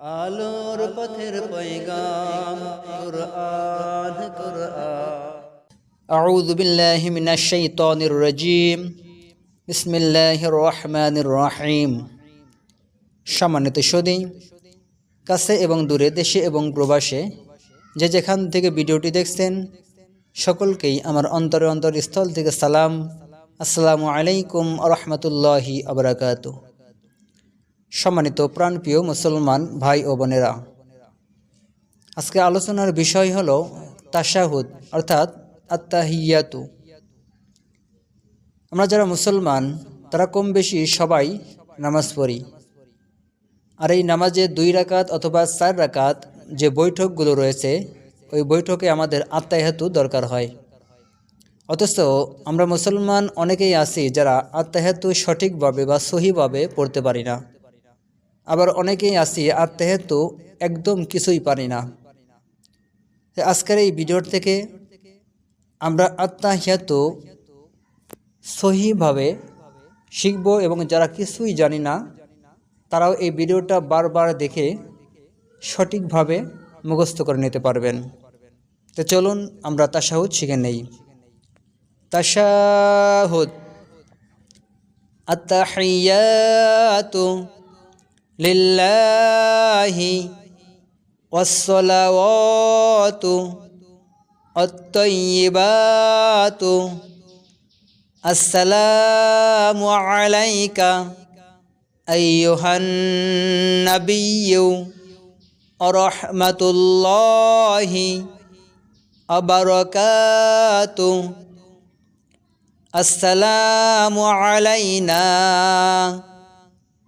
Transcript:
আলোর পথের পৈগাম কুরআন কুরআন। আউযু বিল্লাহি মিনাশ শাইতানির রাজীম। বিসমিল্লাহির রহমানির রহিম। সম্মানিত সদী, কাছে এবং দূরে, দেশে এবং প্রবাসে যে যেখান থেকে ভিডিওটি দেখছেন, সকলকেই আমার অন্তরে অন্তর স্থল থেকে সালাম। আসসালামু আলাইকুম রহমতুল্লাহি আবরাকাতু সম্মানিত প্রাণপ্রিয় মুসলমান ভাই ও বোনেরা। আজকে আলোচনার বিষয় হল তাশাহুদ, অর্থাৎ আত্মাহিয়াতু আমরা যারা মুসলমান, তারা কম বেশি সবাই নামাজ পড়ি। আর এই নামাজে দুই রাকাত অথবা চার রাকাত যে বৈঠকগুলো রয়েছে, ওই বৈঠকে আমাদের আত্মাহিয়াতু দরকার হয়। অথচ আমরা মুসলমান অনেকেই আছি যারা আত্মাহিয়াতু সঠিকভাবে বা সহিভাবে পড়তে পারি না। আবার অনেকেই আছি আত্মাহিয়াতু একদম কিছুই পারি না। আজকের এই ভিডিওর থেকে আমরা আত্মাহিয়াত সহিভাবে শিখব এবং যারা কিছুই জানি না, তারাও এই ভিডিওটা বারবার দেখে সঠিকভাবে মুখস্থ করে নিতে পারবেন। তো চলুন আমরা তাশাহুদ শিখে নেই। তাশাহুদ। আত্তাহিয়াতু লিল্লাহি ওয়াসসালাওয়াতু আত-তাইয়্যিবাতু আসসালামু আলাইকা আইয়ুহান নাবিয়্যু ওয়া রাহমাতুল্লাহি ওয়া বারাকাতুহু আসসালামু আলাইনা